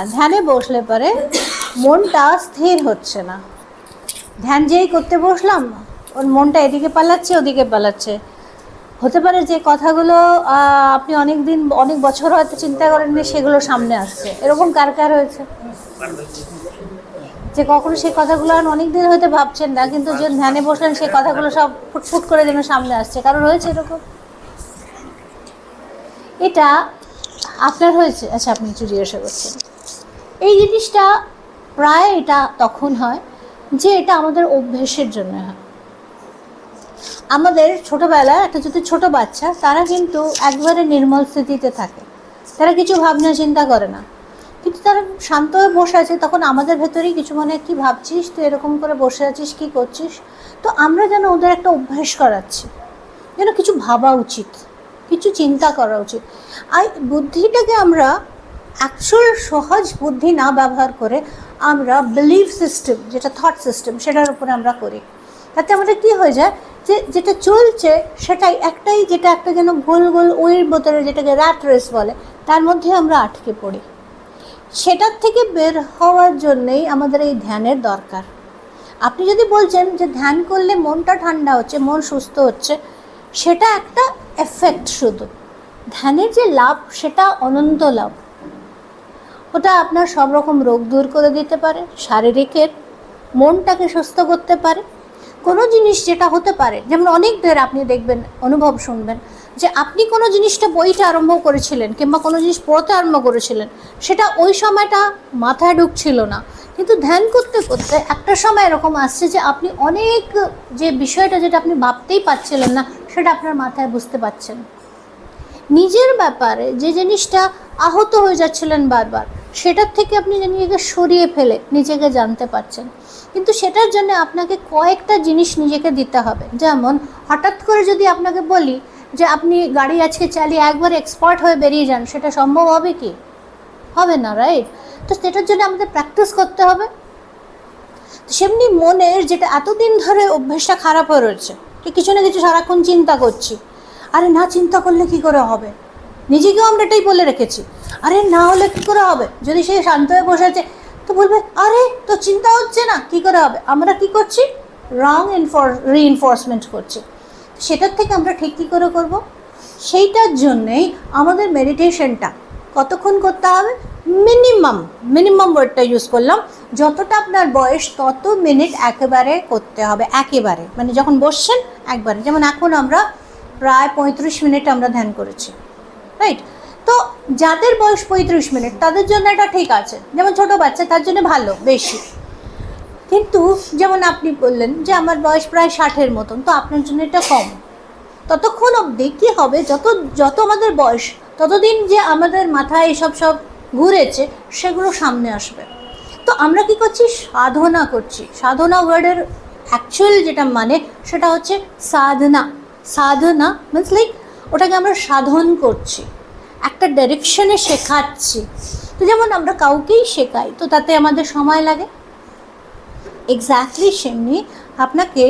ধ্যানে বসলে পরে মনটা স্থির হচ্ছে না। ধ্যান যেই করতে বসলাম, ওর মনটা এদিকে পালাচ্ছে, ওদিকে পালাচ্ছে। হতে পারে যে কথাগুলো আপনি অনেক দিন অনেক বছর হয়তো চিন্তা করেননি, সেগুলো সামনে আসছে। এরকম কার কার হয়েছে? যে কখনো সেই কথাগুলো আর অনেক দিন হয়তো ভাবছেন না, কিন্তু যে ধ্যানে বসলেন, সেই কথাগুলো সব ফুটফুট করে যেন সামনে আসছে। কারণ হয়েছে এরকম? এটা আপনার হয়েছে? আচ্ছা আপনি একটু জিজ্ঞাসা করছেন। এই জিনিসটা প্রায় এটা তখন হয় যে এটা আমাদের অভ্যেসের জন্য হয়। আমাদের ছোটোবেলায় একটা যদি ছোট বাচ্চা, তারা কিন্তু একবারে নির্মল স্থিতিতে থাকে। তারা কিছু ভাবনা চিন্তা করে না। কিন্তু তারা শান্ত হয়ে বসে আছে, তখন আমাদের ভেতরেই কিছু মনে কি ভাবছিস? তুই এরকম করে বসে আছিস, কি করছিস? তো আমরা যেন ওদের একটা অভ্যেস করাচ্ছি। যেন কিছু ভাবা উচিত, কিছু চিন্তা করা উচিত। আর বুদ্ধিটাকে আমরা অ্যাকচুয়াল সহজ বুদ্ধি না ব্যবহার করে আমরা বিলিভ সিস্টেম যেটা থট সিস্টেম সেটার উপরে আমরা করি। তাতে আমাদের কি হয়ে যায় যে যেটা চলছে সেটাই একটাই, যেটা একটা যেন গোল গোল ওই বোতলে যেটাকে র্যাট রেস বলে, তার মধ্যে আমরা আটকে পড়ি। সেটার থেকে বের হওয়ার জন্যেই আমাদের এই ধ্যানের দরকার। আপনি যদি বলছেন যে ধ্যান করলে মনটা ঠান্ডা হচ্ছে, মন সুস্থ হচ্ছে, সেটা একটা এফেক্ট শুধু। ধ্যানের যে লাভ, সেটা অনন্ত লাভ। ওটা আপনার সব রকম রোগ দূর করে দিতে পারে, শারীরিকের মনটাকে সুস্থ করতে পারে। কোনো জিনিস যেটা হতে পারে, যেমন অনেকদের আপনি দেখবেন, অনুভব শুনবেন, যে আপনি কোনো জিনিসটা বইটা আরম্ভ করেছিলেন কিংবা কোনো জিনিস পড়তে আরম্ভ করেছিলেন, সেটা ওই সময়টা মাথায় ঢুকছিল না। কিন্তু ধ্যান করতে করতে একটা সময় এরকম আসছে যে আপনি অনেক যে বিষয়টা যেটা আপনি ভাবতেই পারছিলেন না, সেটা আপনার মাথায় বুঝতে পারছেন। নিজের ব্যাপারে যে জিনিসটা আহত হয়ে যাচ্ছিলেন বারবার সেটার থেকে আপনি নিজেকে সরিয়ে ফেলে, নিজেকে জানতে পারছেন। কিন্তু সেটার জন্য আপনাকে কয়েকটা জিনিস নিজেকে দিতে হবে। যেমন, হঠাৎ করে যদি আপনাকে বলি যে আপনি গাড়ি আজকে চালিয়ে একবার এক্সপার্ট হয়ে বেরিয়ে যান, সেটা সম্ভব হবে কি? হবে না রাইট তো সেটার জন্য আমাদের প্র্যাকটিস করতে হবে। সেমনি মনের যেটা এতদিন ধরে অভ্যেসটা খারাপ হয়ে রয়েছে কিছু না কিছু সারাক্ষণ চিন্তা করছি। আরে না, চিন্তা করলে কি করে হবে? নিজেকেও আমরা এটাই বলে রেখেছি। আরে না হলে কী করে হবে? যদি সে শান্ত হয়ে বসে আছে, তো বলবে, আরে, তো চিন্তা হচ্ছে না, কি করে হবে? আমরা কি করছি? রং ইনফর রিইনফোর্সমেন্ট করছি। সেটার থেকে আমরা ঠিক কী করে করব? সেইটার জন্যেই আমাদের মেডিটেশনটা কতক্ষণ করতে হবে? মিনিমাম মিনিমাম ওয়ার্ডটা ইউজ করলাম। যতটা আপনার বয়স, তত মিনিট একেবারে করতে হবে, একেবারে। মানে যখন বসছেন, একবারে। যেমন এখন আমরা প্রায় পঁয়ত্রিশ মিনিট আমরা ধ্যান করেছি। রাইট তো যাদের বয়স পঁয়ত্রিশ মিনিট, তাদের জন্য এটা ঠিক আছে। যেমন ছোট বাচ্চা, তার জন্য ভালো, বেশি। কিন্তু যেমন আপনি বললেন যে আমার বয়স প্রায় ষাটের মতন, তো আপনার জন্য এটা কম। ততক্ষণ অবধি কী হবে? যত যত আমাদের বয়স, ততদিন যে আমাদের মাথায় এসব সব ঘুরেছে, সেগুলো সামনে আসবে। তো আমরা কি করছি? সাধনা করছি। সাধনা ওয়ার্ডের অ্যাকচুয়াল যেটা মানে সেটা হচ্ছে সাধনা। সাধনা মিনস লাইক ওটাকে আমরা সাধন করছি, একটা ডাইরেকশনে শেখাচ্ছি। তো যেমন আমরা কাউকেই শেখাই, তো তাতে আমাদের সময় লাগে। এক্স্যাক্টলি সেমনি আপনাকে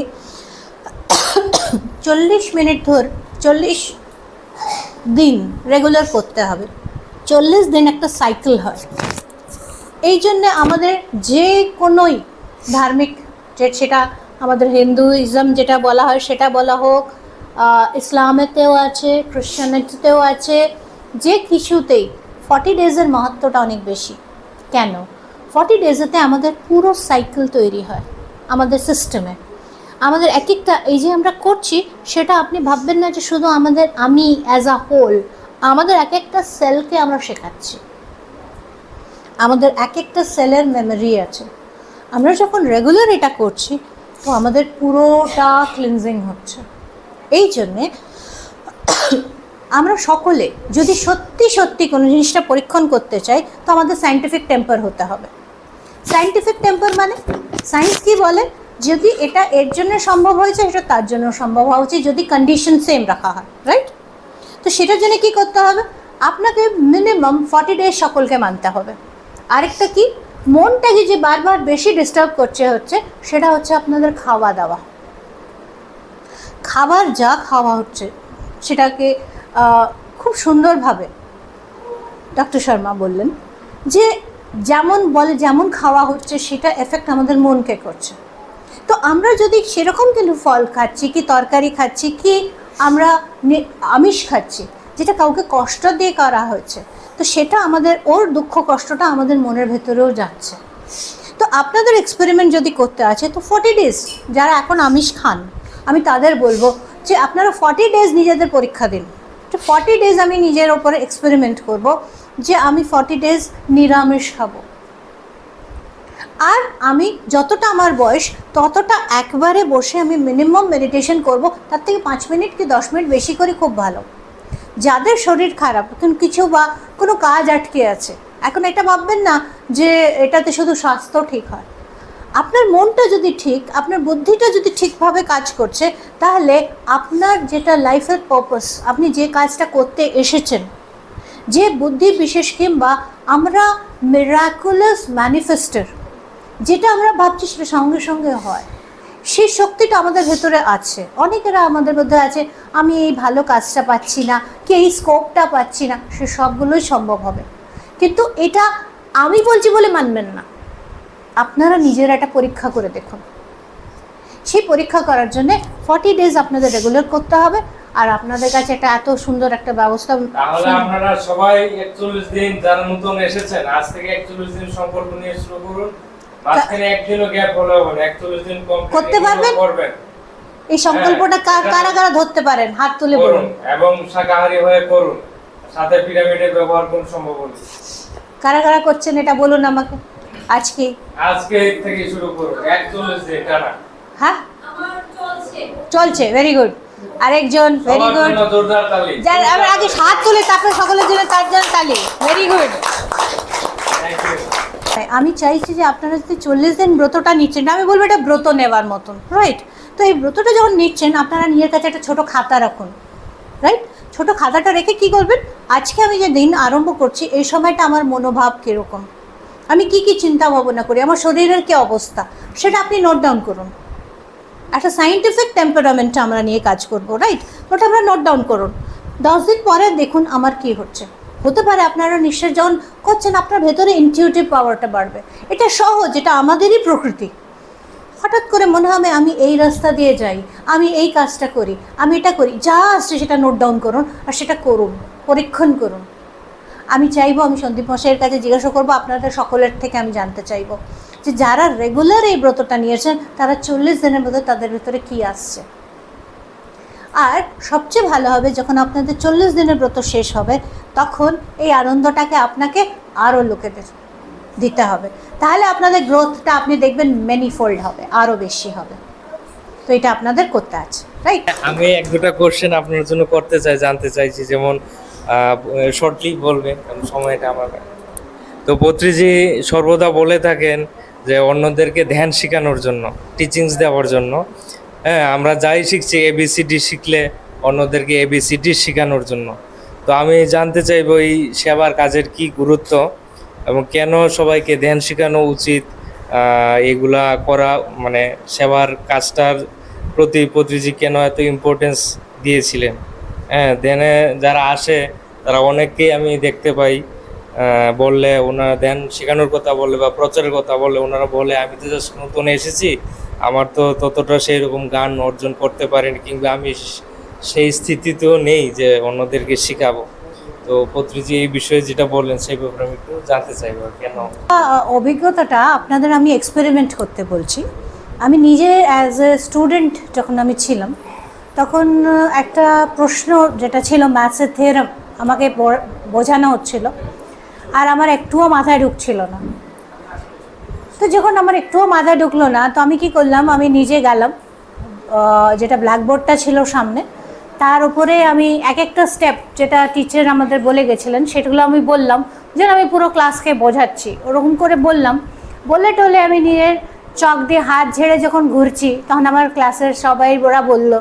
চল্লিশ মিনিট ধর, চল্লিশ দিন রেগুলার করতে হবে। চল্লিশ দিন একটা সাইকেল হয়। এই জন্যে আমাদের যে কোনোই ধার্মিক, যে সেটা আমাদের হিন্দুইজম যেটা বলা হয় সেটা বলা হোক ইসলামেতেও আছে খ্রিশ্চানিটিতেও আছে, যে কিছুতেই ফর্টি ডেজের মাহাত্মটা অনেক বেশি। কেন? ফর্টি ডেজেতে আমাদের পুরো সাইকেল তৈরি হয়, আমাদের সিস্টেমে আমাদের এক একটা এই যে আমরা করছি, সেটা আপনি ভাববেন না যে শুধু আমাদের, আমি অ্যাজ আ হোল আমাদের এক একটা সেলকে আমরা শেখাচ্ছি। আমাদের এক একটা সেলের মেমোরি আছে। আমরা যখন রেগুলার এটা করছি, তো আমাদের পুরোটা ক্লিনজিং হচ্ছে। এই জন্যে আমরা সকলে যদি সত্যি সত্যি কোনো জিনিসটা পরীক্ষণ করতে চাই, তো আমাদের সায়েন্টিফিক টেম্পার হতে হবে। সায়েন্টিফিক টেম্পার মানে? সায়েন্স কি বলে? যদি এটা এর জন্য সম্ভব হয়েছে সেটা তার জন্য সম্ভব হওয়া উচিত, যদি কন্ডিশন সেম রাখা হয় রাইট তো সেটার জন্য কি করতে হবে? আপনাকে মিনিমাম ফর্টি ডেজ সকলকে মানতে হবে। আরেকটা কি? মনটাকে যে বারবার বেশি ডিস্টার্ব করছে হচ্ছে, সেটা হচ্ছে আপনাদের খাওয়া দাওয়া। খাবার যা খাওয়া হচ্ছে, সেটাকে খুব সুন্দরভাবে ডক্টর শর্মা বললেন যে, যেমন বলে যেমন খাওয়া হচ্ছে, সেটা এফেক্ট আমাদের মনকে করছে। তো আমরা যদি সেরকম কিন্তু ফল খাচ্ছি, কি তরকারি খাচ্ছি, কি আমরা আমিষ খাচ্ছি, যেটা কাউকে কষ্ট দিয়ে করা হয়েছে, তো সেটা আমাদের ওর দুঃখ কষ্টটা আমাদের মনের ভেতরেও যাচ্ছে। তো আপনাদের এক্সপেরিমেন্ট যদি করতে আছে, তো ফর্টি ডেজ যারা এখন আমিষ খান আমি তাদের বলব যে আপনারা ফর্টি ডেজ নিজেদের পরীক্ষা দিন। তো ফর্টি ডেজ আমি নিজের ওপরে এক্সপেরিমেন্ট করব যে আমি ফর্টি ডেজ নিরামিষ খাব। আর আমি যতটা আমার বয়স, ততটা একবারে বসে আমি মিনিমাম মেডিটেশন করব, তার থেকে পাঁচ মিনিট কি দশ মিনিট বেশি করে খুব ভালো। যাদের শরীর খারাপ, এখন কিছু বা কোনো কাজ আটকে আছে, এখন এটা ভাববেন না যে এটাতে শুধু স্বাস্থ্য ঠিক হয়। আপনার মনটা যদি ঠিক, আপনার বুদ্ধিটা যদি ঠিকভাবে কাজ করছে, তাহলে আপনার যেটা লাইফের পারপাস আপনি যে কাজটা করতে এসেছেন, যে বুদ্ধি বিশেষ কিংবা আমরা মিরাকুলাস ম্যানিফেস্টার যেটা আমরা ভাবছি সেটা সঙ্গে সঙ্গে হয়, সেই শক্তিটা আমাদের ভেতরে আছে। অনেকেরা আমাদের মধ্যে আছে, আমি এই ভালো কাজটা পাচ্ছি না, কি এই স্কোপটা পাচ্ছি না, সে সবগুলোই সম্ভব হবে। কিন্তু এটা আমি বলছি বলে মানবেন না। আপনারা নিজেরা একটা পরীক্ষা করে দেখুন। সেই পরীক্ষা করার জন্য ফর্টি ডেজ আপনাদের রেগুলার করতে হবে আর আপনাদের কাছে একটা এত সুন্দর একটা ব্যবস্থা তাহলে আপনারা সবাই একচল্লিশ দিন যারা নতুন এসেছেন আজ থেকে একচল্লিশ দিন সম্পর্ক নিয়ে শুরু করুন। মাঝখানে একদিনও গ্যাপ হলে হবে না একচল্লিশ দিন complete করতে পারবেন? এই সংকল্পটা হ্যাঁ, কারা কারা ধরতে পারেন? হাত তুলে বলুন। এবং শাকাহারি হয়ে করুন। সাথে পিরামিডের ব্যবহার কোন সম্ভব কারা কারা করছেন এটা বলুন আমাকে। আজকে? আজকে থেকে শুরু করুন একচল্লিশ দিন টানা হ্যাঁ? চলছে। ভেরি গুড আরেকজন ভেরি গুড জন্য জোরদার তালি। যার আমরা আগে হাত তুলে তারপরে সকলের জন্য তার জন্য তালি। ভেরি গুড আমি চাইছি যে আপনারা যদি চল্লিশ দিন ব্রতটা নিচ্ছেন আমি বলব এটা ব্রত নেওয়ার মতন রাইট তো এই ব্রতটা যখন নিচ্ছেন আপনারা নিজের কাছে একটা ছোট খাতা রাখুন রাইট ছোট খাতাটা রেখে কি করবেন? আজকে আমি যে দিন আরম্ভ করছি এই সময়টা আমার মনোভাব কীরকম? আমি কি কি চিন্তা ভাবনা করি? আমার শরীরের কি অবস্থা? সেটা আপনি নোট ডাউন করুন। একটা সাইন্টিফিক টেম্পারামেন্টটা আমরা নিয়ে কাজ করব রাইট ওটা আমরা নোট ডাউন করুন। দশ দিন পরে দেখুন আমার কি হচ্ছে। হতে পারে আপনারা নিঃশ্বাস যখন করছেন, আপনার ভেতরে ইনটিউটিভ পাওয়ারটা বাড়বে। এটা সহজ, এটা আমাদেরই প্রকৃতি। হঠাৎ করে মনে হবে, আমি এই রাস্তা দিয়ে যাই, আমি এই কাজটা করি, আমি এটা করি। যা আসছে সেটা নোট ডাউন করুন আর সেটা করুন, পরীক্ষণ করুন। আমি চাইব, আমি সন্দীপ মশাইয়ের কাছে জিজ্ঞাসা করব, আপনাদের সকলের থেকে আমি জানতে চাইব যে যারা রেগুলার এই ব্রতটা নিয়েছেন, তারা চল্লিশ দিনের মধ্যে তাদের ভিতরে কি আসছে? আর সবচেয়ে ভালো হবে, যখন আপনাদের চল্লিশ দিনের ব্রত শেষ হবে, তখন এই আনন্দটাকে আপনাকে আরও লোকেদের দিতে হবে। তাহলে আপনাদের গ্রোথটা আপনি দেখবেন মেনিফোল্ড হবে, আরও বেশি হবে। তো এটা আপনাদের করতে আছে রাইট আমি এক দুটা কোশ্চেন আপনার জন্য করতে চাই, জানতে চাইছি। যেমন শর্টলি কারণ সময়টা আমার তো পত্রিজি সর্বদা বলে থাকেন যে অন্যদেরকে ধ্যান শেখানোর জন্য টিচিংস দেওয়ার জন্য। হ্যাঁ আমরা যাই শিখছি এবিসিডি শিখলে অন্যদেরকে এবিসিডি শেখানোর জন্য। তো আমি জানতে চাইব এই সেবার কাজের কি গুরুত্ব এবং কেন সবাইকে ধ্যান শেখানো উচিত এগুলা করা মানে সেবার কাজটার প্রতি পত্রীজি কেন এত ইম্পর্টেন্স দিয়েছিলেন? হ্যাঁ ধ্যানে যারা আসে, তারা অনেককেই আমি দেখতে পাই। বললে ওনারা ধ্যান শেখানোর কথা বলে বা প্রচারের কথা বলে ওনারা বলে, আমি তো জাস্ট নতুন এসেছি। আমার তো ততটা সেই রকম গান অর্জন করতে পারিনি কিংবা আমি সেই স্থিতিতেও নেই যে অন্যদেরকে শেখাবো। তো পত্রিজি, এই বিষয়ে যেটা বললেন, সেই ব্যাপারে আমি একটু জানতে চাইব, কেন? অভিজ্ঞতাটা আপনাদের আমি এক্সপেরিমেন্ট করতে বলছি। আমি নিজে অ্যাজ এ স্টুডেন্ট যখন আমি ছিলাম তখন একটা প্রশ্ন যেটা ছিল ম্যাথসের থেরাম আমাকে বোঝানো হচ্ছিল। আর আমার একটুও মাথায় ঢুকছিল না। তো যখন আমার একটুও মাথায় ঢুকলো না, তো আমি কি করলাম, আমি নিজে গেলাম যেটা ব্ল্যাকবোর্ডটা ছিল সামনে। তার উপরে আমি এক একটা স্টেপ যেটা টিচার আমাদের বলে গেছিলেন, সেগুলো আমি বললাম। যেন আমি পুরো ক্লাসকে বোঝাচ্ছি। ওরকম করে বললাম। বলে টলে আমি নিজের চক দিয়ে হাত ঝেড়ে যখন ঘুরছি, তখন আমার ক্লাসের সবাই ওরা বলল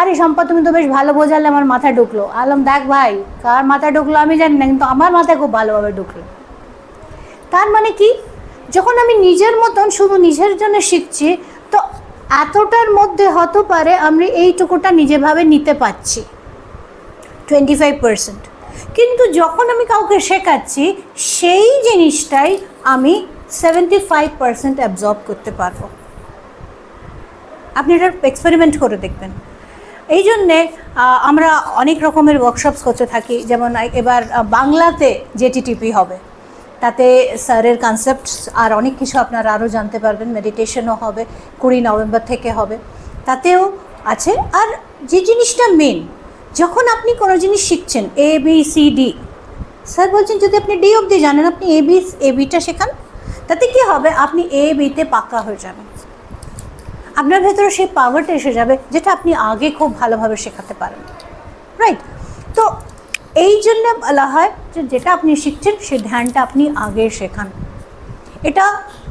আরে সম্পদ তুমি তো বেশ ভালো বোঝালে, আমার মাথায় ঢুকলো। আলম, দেখ ভাই, কার মাথায় ঢুকলো আমি জানি না, কিন্তু আমার মাথায় খুব ভালোভাবে ঢুকলো। তার মানে কি? যখন আমি নিজের মতন, শুধু নিজের জন্য শিখছি, তো এতটার মধ্যে হতে পারে আমি এইটুকুটা নিজেভাবে নিতে পারছি। টোয়েন্টি ফাইভ পার্সেন্ট কিন্তু যখন আমি কাউকে শেখাচ্ছি, সেই জিনিসটাই আমি সেভেন্টি ফাইভ পার্সেন্ট অ্যাবজর্ব করতে পারব। আপনি এটা এক্সপেরিমেন্ট করে দেখবেন। এই জন্যে আমরা অনেক রকমের ওয়ার্কশপস করতে থাকি। যেমন এবার বাংলাতে জেটিটিপি হবে, তাতে স্যারের কনসেপ্টস আর অনেক কিছু আপনারা আরও জানতে পারবেন। মেডিটেশনও হবে, কুড়ি নভেম্বর থেকে হবে। তাতেও আছে। আর যে জিনিসটা মেন যখন আপনি কোনো জিনিস শিখছেন A B C D sir বলছেন, যদি আপনি ডি অবধি জানেন, আপনি এ বি এ বিটা শেখান। তাতে কি হবে? আপনি এ বিতে পাক্কা হয়ে যাবেন। আপনার ভেতরে সেই পাওয়ারটা এসে যাবে যেটা আপনি আগে খুব ভালোভাবে শেখাতে পারেন। রাইট তো এই জন্য বলা হয় যে যেটা আপনি শিখছেন সেই ধ্যানটা আপনি আগে শেখান। এটা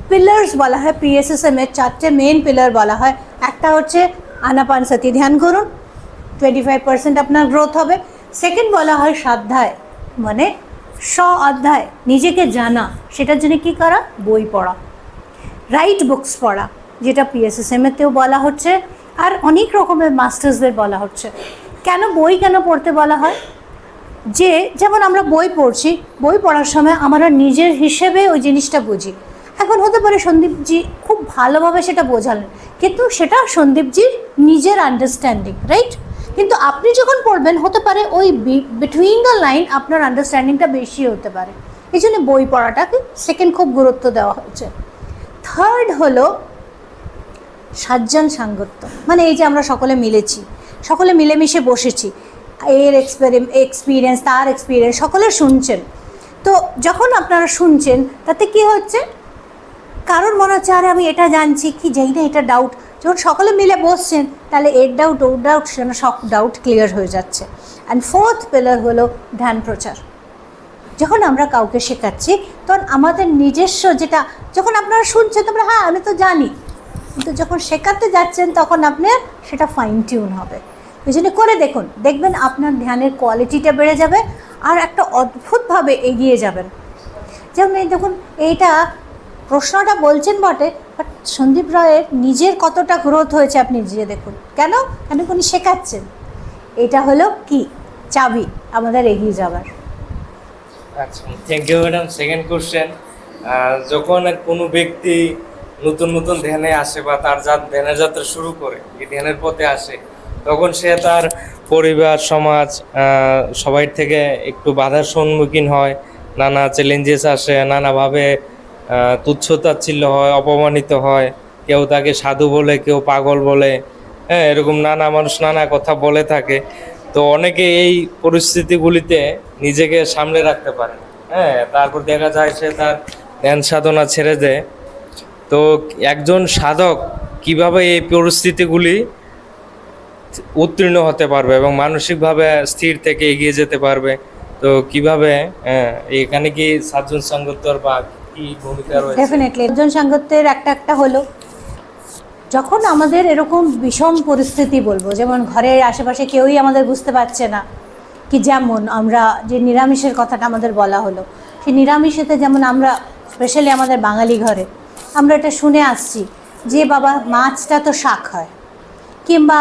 পিলার্স বলা হয় পিএসএসএম এর চারটে মেন পিলার বলা হয়। একটা হচ্ছে আনাপান সতি ধ্যান করুন টোয়েন্টি ফাইভ পার্সেন্ট আপনার গ্রোথ হবে। সেকেন্ড বলা হয় সাধ্যায় মানে স্ব অধ্যায়, নিজেকে জানা, সেটার জন্য কী করা? বই পড়া। রাইট বুকস পড়া। যেটা পিএসএসএমেতেও বলা হচ্ছে, আর অনেক রকমের মাস্টার্সদের বলা হচ্ছে। কেন বই কেন পড়তে বলা হয়? যে, যেমন আমরা বই পড়ছি, বই পড়ার সময় আমরা নিজের হিসেবে ওই জিনিসটা বুঝি। এখন হতে পারে সন্দীপজি খুব ভালোভাবে সেটা বোঝালেন, কিন্তু সেটা সন্দীপজির নিজের আন্ডারস্ট্যান্ডিং রাইট কিন্তু আপনি যখন পড়বেন, হতে পারে ওই বিটুইন দ্য লাইন আপনার আন্ডারস্ট্যান্ডিংটা বেশি হতে পারে। এই জন্য বই পড়াটাকে সেকেন্ড খুব গুরুত্ব দেওয়া হচ্ছে। থার্ড হলো সাজ্জান সাঙ্গত্য মানে এই যে আমরা সকলে মিলেছি, সকলে মিলেমিশে বসেছি। এর এক্সপিরিয়েন্স তার এক্সপিরিয়েন্স সকলে শুনছেন। তো যখন আপনারা শুনছেন, তাতে কি হচ্ছে? কারোর মনে হচ্ছে আরে আমি এটা জানছি কি জানি না এটা ডাউট যখন সকলে মিলে বসছেন, তাহলে এর ডাউট ওর ডাউট সেখানে সব ডাউট ক্লিয়ার হয়ে যাচ্ছে। অ্যান্ড ফোর্থ পিলার হলো ধ্যান প্রচার। যখন আমরা কাউকে শেখাচ্ছি, তখন আমাদের নিজস্ব যেটা, যখন আপনারা শুনছেন, তোমরা হ্যাঁ আমি তো জানি। কিন্তু যখন শেখাতে যাচ্ছেন, তখন আপনার সেটা ফাইন টিউন হবে। ওই জন্য করে দেখুন, দেখবেন আপনার ধ্যানের কোয়ালিটিটা বেড়ে যাবে আর একটা অদ্ভুতভাবে এগিয়ে যাবেন। যেমন এই দেখুন, এইটা প্রশ্নটা বলছেন বটে বাট সন্দীপ রায়ের নিজের কতটা গ্রোথ হয়েছে আপনি নিজে দেখুন। কেন? কেন উনি শেখাচ্ছেন? এটা হলো কি? চাবি আমাদের এগিয়ে যাবার। আচ্ছা thank you madam second question যখন কোনো ব্যক্তি নতুন নতুন ধ্যানে আসে বা তার যা ধ্যানের যাত্রা শুরু করে, এই ধ্যানের পথে আসে, তখন সে তার পরিবার, সমাজ সবাই থেকে একটু বাধার সম্মুখীন হয়, নানা চ্যালেঞ্জেস আসে, নানাভাবে তুচ্ছতাচ্ছিল্য হয়, অপমানিত হয়, কেউ তাকে সাধু বলে, কেউ পাগল বলে হ্যাঁ এরকম নানা মানুষ নানা কথা বলে থাকে, তো অনেকে এই পরিস্থিতিগুলিতে নিজেকে সামলে রাখতে পারে হ্যাঁ তারপর দেখা যায় সে তার ধ্যান সাধনা ছেড়ে দেয় তো একজন সাধক কীভাবে এই পরিস্থিতিগুলি উত্তীর্ণ হতে পারবে এবং মানসিকভাবে স্থির থেকে এগিয়ে যেতে পারবে? তো কীভাবে হ্যাঁ, এখানে কি সাতজন সঙ্গতর বা কি ভূমিকা রয়েছে? ডেফিনেটলি একজন সাংগত্যের একটা একটা হলো। যখন আমাদের এরকম বিষম পরিস্থিতি বলব যেমন ঘরের আশেপাশে কেউই আমাদের বুঝতে পারছে না কি যেমন আমরা যে নিরামিষের কথাটা আমাদের বলা হলো সেই নিরামিষেতে যেমন আমরা স্পেশালি আমাদের বাঙালি ঘরে আমরা এটা শুনে আসছি যে বাবা মাছটা তো শাক হয়। কিংবা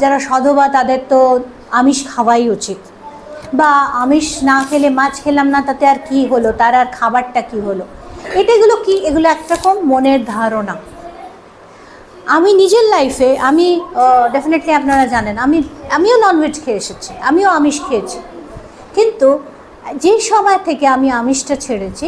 যারা সধবা তাদের তো আমিষ খাওয়াই উচিত। বা আমিষ না খেলে মাছ খেলাম না, তাতে আর কি হলো? তার আর খাবারটা কি হলো? এটা এগুলো কি? এগুলো একরকম মনের ধারণা। আমি নিজের লাইফে আমি ডেফিনেটলি আপনারা জানেন, আমি, আমিও ননভেজ খেয়ে এসেছি, আমিও আমিষ খেয়েছি। কিন্তু যে সময় থেকে আমি আমিষটা ছেড়েছি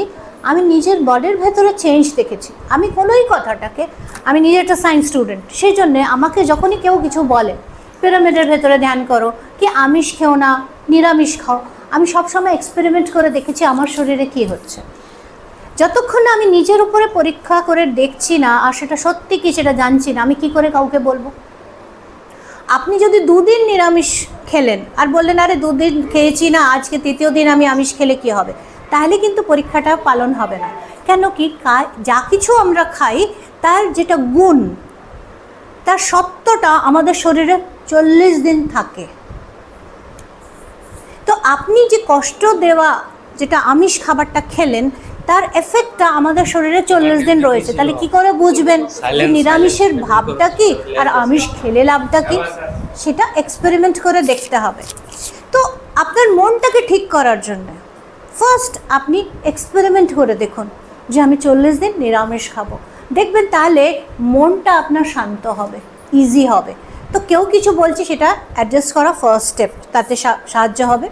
আমি নিজের বডির ভেতরে চেঞ্জ দেখেছি। আমি কোনোই কথাটাকে, আমি নিজে একটা সায়েন্স স্টুডেন্ট সেই জন্যে আমাকে যখনই কেউ কিছু বলে পিরামিডের ভেতরে ধ্যান করো, কি আমিষ খেও না, নিরামিষ খাও, আমি সবসময় এক্সপেরিমেন্ট করে দেখেছি আমার শরীরে কি হচ্ছে। যতক্ষণ না আমি নিজের উপরে পরীক্ষা করে দেখছি না, আর সেটা সত্যি কি সেটা জানছি না, আমি কি করে কাউকে বলব? আপনি যদি দুদিন নিরামিষ খেলেন, আর বললেন, আরে দুদিন খেয়েছি না, আজকে তৃতীয় দিন আমি আমিষ খেলে কি হবে? তাহলে কিন্তু পরীক্ষাটা পালন হবে না। কেন কি যা কিছু আমরা খাই তার যেটা গুণ তার সত্যটা আমাদের শরীরে চল্লিশ দিন থাকে। তো আপনি যে কষ্ট দেওয়া যেটা আমিষ খাবারটা খেলেন তার এফেক্টটা আমাদের শরীরে চল্লিশ দিন রয়েছে। তাহলে কি করে বুঝবেন যে নিরামিষের ভাবটা কি? আর আমিষ খেলে লাভটা কি? সেটা এক্সপেরিমেন্ট করে দেখতে হবে। তো আপনার মনটাকে ঠিক করার জন্য ফার্স্ট আপনি এক্সপেরিমেন্ট করে দেখুন যে আমি চল্লিশ দিন নিরামিষ খাব। দেখবেন তাহলে মনটা আপনার শান্ত হবে ইজি হবে। তো কেউ কিছু বলছে সেটা অ্যাডজাস্ট করা ফার্স্ট স্টেপ তাতে সাহায্য হবে।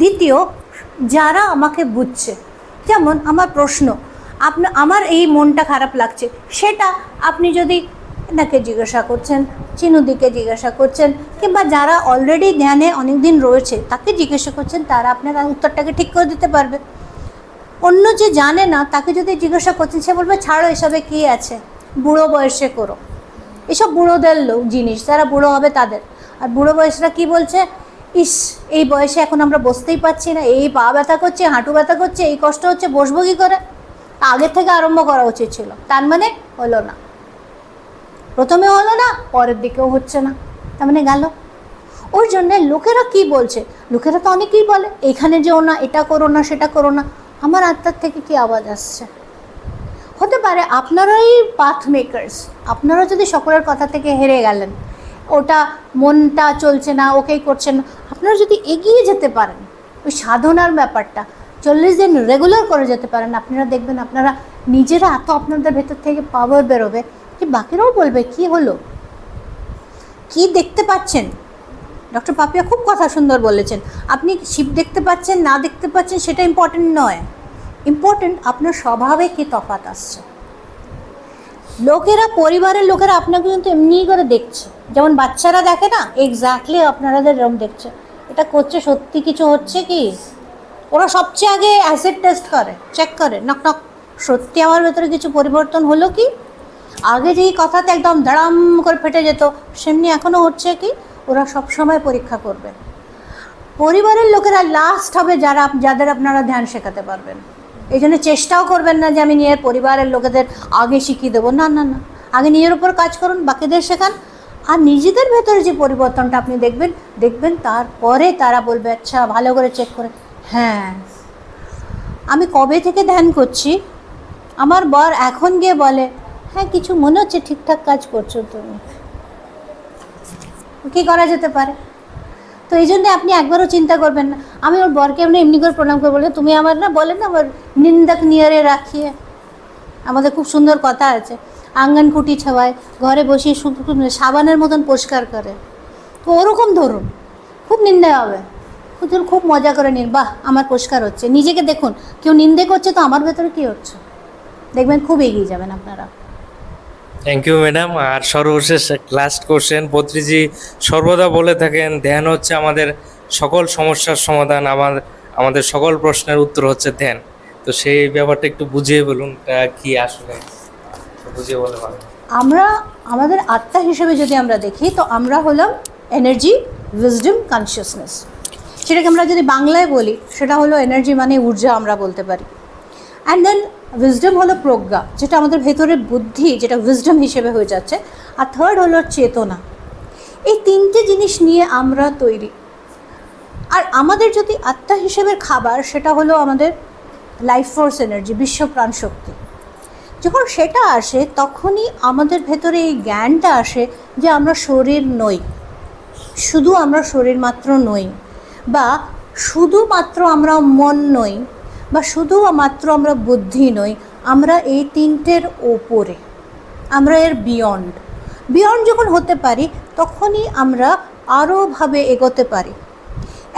দ্বিতীয়, যারা আমাকে বুঝছে, যেমন আমার প্রশ্ন আপনার আমার এই মনটা খারাপ লাগছে, সেটা আপনি যদি এনাকে জিজ্ঞাসা করছেন চিনুদিকে জিজ্ঞাসা করছেন কিংবা যারা অলরেডি ধ্যানে অনেক দিন রয়েছে, তাকে জিজ্ঞাসা করছেন, তারা আপনার উত্তরটাকে ঠিক করে দিতে পারবে। অন্য যে জানে না, তাকে যদি জিজ্ঞাসা করছেন, সে বলবে, ছাড়ো, এসবে কী আছে? বুড়ো বয়সে করো। এসব বুড়োদের লোক, জিনিস, যারা বুড়ো হবে তাদের। আর বুড়ো বয়সরা কি বলছে? ইস, এই বয়সে এখন আমরা বসতেই পারছি না, এই পা ব্যথা করছে, হাঁটু ব্যথা করছে, এই কষ্ট হচ্ছে, বসবো কী করে? আগের থেকে আরম্ভ করা উচিত ছিল। তার মানে হলো না। প্রথমে হলো না, পরের দিকেও হচ্ছে না। তার মানে গেল। ওই জন্যে লোকেরা কি বলছে? লোকেরা তো অনেকেই বলে, এখানে যেও না, এটা করো না, সেটা করো না। আমার আত্মার থেকে কি আওয়াজ আসছে? হতে পারে আপনারাই পাথ মেকার্স আপনারা যদি সকলের কথা থেকে হেরে গেলেন, ওটা মনটা চলছে না, ওকেই করছেন আপনারা যদি এগিয়ে যেতে পারেন, ওই সাধনার ব্যাপারটা, চল্লিশ দিন রেগুলার করে যেতে পারেন, আপনারা দেখবেন আপনারা নিজেরা এত আপনাদের ভেতর থেকে পাওয়ার বেরোবে যে বাকিরাও বলবে, কি হলো? কি দেখতে পাচ্ছেন? ডক্টর পাপিয়া খুব কথা সুন্দর বলেছেন। আপনি শিব দেখতে পাচ্ছেন, না দেখতে পাচ্ছেন, সেটা ইম্পর্টেন্ট নয়। ইম্পর্টেন্ট আপনার স্বভাবে কি তফাত আসছে? লোকেরা, পরিবারের লোকেরা আপনাকে কিন্তু এমনিই করে দেখছে। যেমন বাচ্চারা দেখে না এক্স্যাক্টলি আপনারাদের এরকম দেখছে। এটা করছে সত্যি কিছু হচ্ছে কি? ওরা সবচেয়ে আগে অ্যাসিড টেস্ট করে চেক করে নক নক সত্যি আমার ভেতরে কিছু পরিবর্তন হলো কি? আগে যেই কথাতে একদম দাঁড়াম করে ফেটে যেত, সেমনি এখনও হচ্ছে কি, ওরা সবসময় পরীক্ষা করবে। পরিবারের লোকেরা লাস্ট হবে যারা, যাদের আপনারা ধ্যান শেখাতে পারবেন। এই জন্য চেষ্টাও করবেন না যে আমি নিজের পরিবারের লোকেদের আগে শিখিয়ে দেবো। না না না। আগে নিজের উপর কাজ করুন, বাকিদের শেখান। আর নিজেদের ভেতরে যে পরিবর্তনটা আপনি দেখবেন দেখবেন তারপরে তারা বলবে আচ্ছা ভালো করে চেক করে। হ্যাঁ। আমি কবে থেকে ধ্যান করছি? আমার বর এখন গিয়ে বলে হ্যাঁ কিছু মনে হচ্ছে, ঠিকঠাক কাজ করছ তুমি কী করা যেতে পারে? তো এই জন্যে আপনি একবারও চিন্তা করবেন না। আমি ওর বরকে এমনি এমনি করে প্রণাম করে বলে, তুমি আমার না, বলে না, আমার নিন্দাক নিয়ারে রাখিয়ে। আমাদের খুব সুন্দর কথা আছে। আঙ্গন কুটি ছাওয়ায় ঘরে বসিয়ে শুধু সাবানের মতন পরিষ্কার করে। তো ওরকম ধরুন, খুব নিন্দা হবে। খুব খুব মজা করে নিন। বাহ, আমার পরিষ্কার হচ্ছে। নিজেকে দেখুন, কেউ নিন্দে করছে তো আমার ভেতরে কী হচ্ছে? দেখবেন খুব এগিয়ে যাবেন আপনারা। থ্যাংক ইউ ম্যাডাম আর সর্বশেষ লাস্ট কোশ্চেন পত্রিজি সর্বদা বলে থাকেন, ধ্যান হচ্ছে আমাদের সকল সমস্যার সমাধান। আমার, আমাদের সকল প্রশ্নের উত্তর হচ্ছে ধ্যান। তো সেই ব্যাপারটা একটু বুঝিয়ে বলুন কি আসলে? বুঝিয়ে বলে ভালো। আমরা, আমাদের আত্মা হিসেবে যদি আমরা দেখি, তো আমরা হলাম এনার্জি উইজডম কনসিয়াসনেস সেটাকে আমরা যদি বাংলায় বলি, সেটা হলো এনার্জি মানে ঊর্জা আমরা বলতে পারি। অ্যান্ড দেন উইজডম হলো প্রজ্ঞা, যেটা আমাদের ভেতরের বুদ্ধি, যেটা উইজডম হিসেবে হয়ে যাচ্ছে। আর থার্ড হলো চেতনা। এই তিনটে জিনিস নিয়ে আমরা তৈরি। আর আমাদের যদি আত্মা হিসেবে খাবার, সেটা হলো আমাদের লাইফ ফোর্স এনার্জি বিশ্ব প্রাণ শক্তি। যখন সেটা আসে, তখনই আমাদের ভেতরে এই জ্ঞানটা আসে যে আমরা শরীর নই। শুধু আমরা শরীর মাত্র নই, বা শুধুমাত্র আমরা মন নই। বা শুধুমাত্র আমরা বুদ্ধি নই, আমরা এই তিনটের ওপরে, আমরা এর বিয়ন্ড বিয়ন্ড যখন হতে পারি, তখনই আমরা আরোভাবে এগোতে পারি।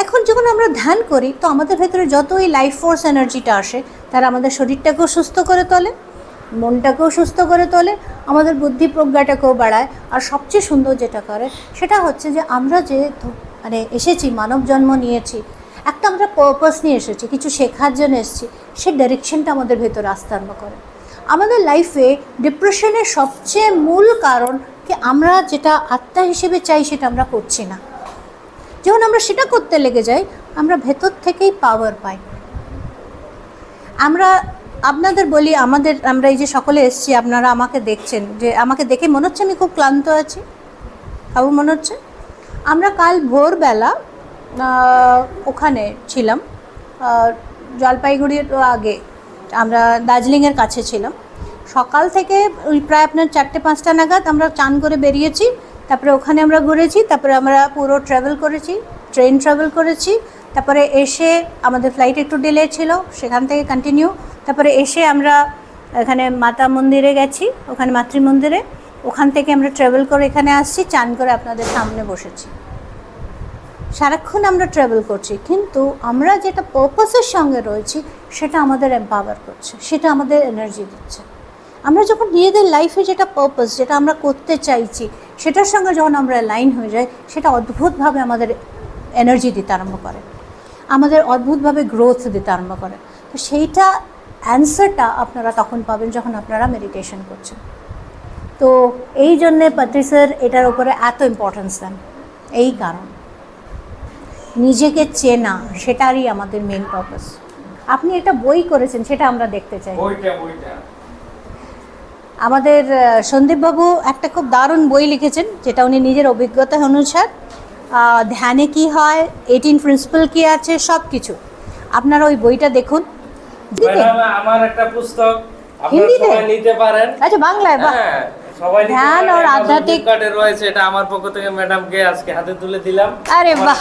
এখন যখন আমরা ধ্যান করি, তো আমাদের ভেতরে যত এই লাইফ ফোর্স এনার্জিটা আসে, তারা আমাদের শরীরটাকেও সুস্থ করে তোলে, মনটাকেও সুস্থ করে তোলে, আমাদের বুদ্ধি প্রজ্ঞাটাকেও বাড়ায়। আর সবচেয়ে সুন্দর যেটা করে, সেটা হচ্ছে যে আমরা যে মানে এসেছি, মানব জন্ম নিয়েছি একটা আমরা পারপাস নিয়ে এসেছি, কিছু শেখার জন্য এসেছি, সে ডাইরেকশনটা আমাদের ভেতরে আসতে করে। আমাদের লাইফে ডিপ্রেশনের সবচেয়ে মূল কারণ কি আমরা যেটা আত্মা হিসেবে চাই সেটা আমরা করছি না। যখন আমরা সেটা করতে লেগে যাই, আমরা ভেতর থেকেই পাওয়ার পাই। আমরা, আপনাদের বলি, আমাদের, আমরা এই যে সকলে এসছি, আপনারা আমাকে দেখছেন, যে আমাকে দেখে মনে হচ্ছে আমি খুব ক্লান্ত আছি। কাবু, মনে হচ্ছে? আমরা কাল ভোরবেলা ওখানে ছিলাম। জলপাইগুড়ির আগে। আমরা দার্জিলিংয়ের কাছে ছিলাম। সকাল থেকে ওই প্রায় আপনার চারটে, পাঁচটা নাগাদ আমরা চান করে বেরিয়েছি। তারপরে ওখানে আমরা ঘুরেছি। তারপরে আমরা পুরো ট্রাভেল করেছি। ট্রেন ট্রাভেল করেছি। তারপরে এসে আমাদের ফ্লাইট একটু ডিলে ছিল। সেখান থেকে কন্টিনিউ তারপরে এসে আমরা এখানে মাতা মন্দিরে গেছি, ওখানে মাতৃ মন্দিরে ওখান থেকে আমরা ট্রাভেল করে এখানে আসছি। চান করে আপনাদের সামনে বসেছি। সারাক্ষণ আমরা ট্রাভেল করছি, কিন্তু আমরা যেটা পারপাসের সঙ্গে রয়েছি, সেটা আমাদের এম্পাওয়ার করছে, সেটা আমাদের এনার্জি দিচ্ছে। আমরা যখন নিজেদের লাইফে যেটা পারপাস যেটা আমরা করতে চাইছি, সেটার সঙ্গে যখন আমরা লাইন হয়ে যাই, সেটা অদ্ভুতভাবে আমাদের এনার্জি দিতে আরম্ভ করে, আমাদের অদ্ভুতভাবে গ্রোথ দিতে আরম্ভ করে। তো সেইটা অ্যান্সারটা আপনারা তখন পাবেন যখন আপনারা মেডিটেশন করছেন। তো এই জন্যে পাত্রিসের এটার উপরে এত ইম্পর্টেন্স দেন, এই কারণ। নিজেকে চেনা সেটারই আমাদের মেন পারপাস আপনি একটা বই করেছেন সেটা আমরা দেখতে চাই। বইটা বইটা। আমাদের সন্দীপবাবু একটা খুব দারুণ বই লিখেছেন যেটা উনি নিজের অভিজ্ঞতা অনুসার ধ্যানে কি হয় এইটিন প্রিন্সিপাল কি আছে সব কিছু আপনারা ওই বইটা দেখুন। আমার একটা পুস্তক আপনারা হিন্দিতে? নিতে পারেন। আচ্ছা বাংলায় বাহ। ধ্যান আর আধ্যাত্মিক আমার পক্ষ থেকে ম্যাডামকে আজকে হাতে তুলে দিলাম। আরে বাহ।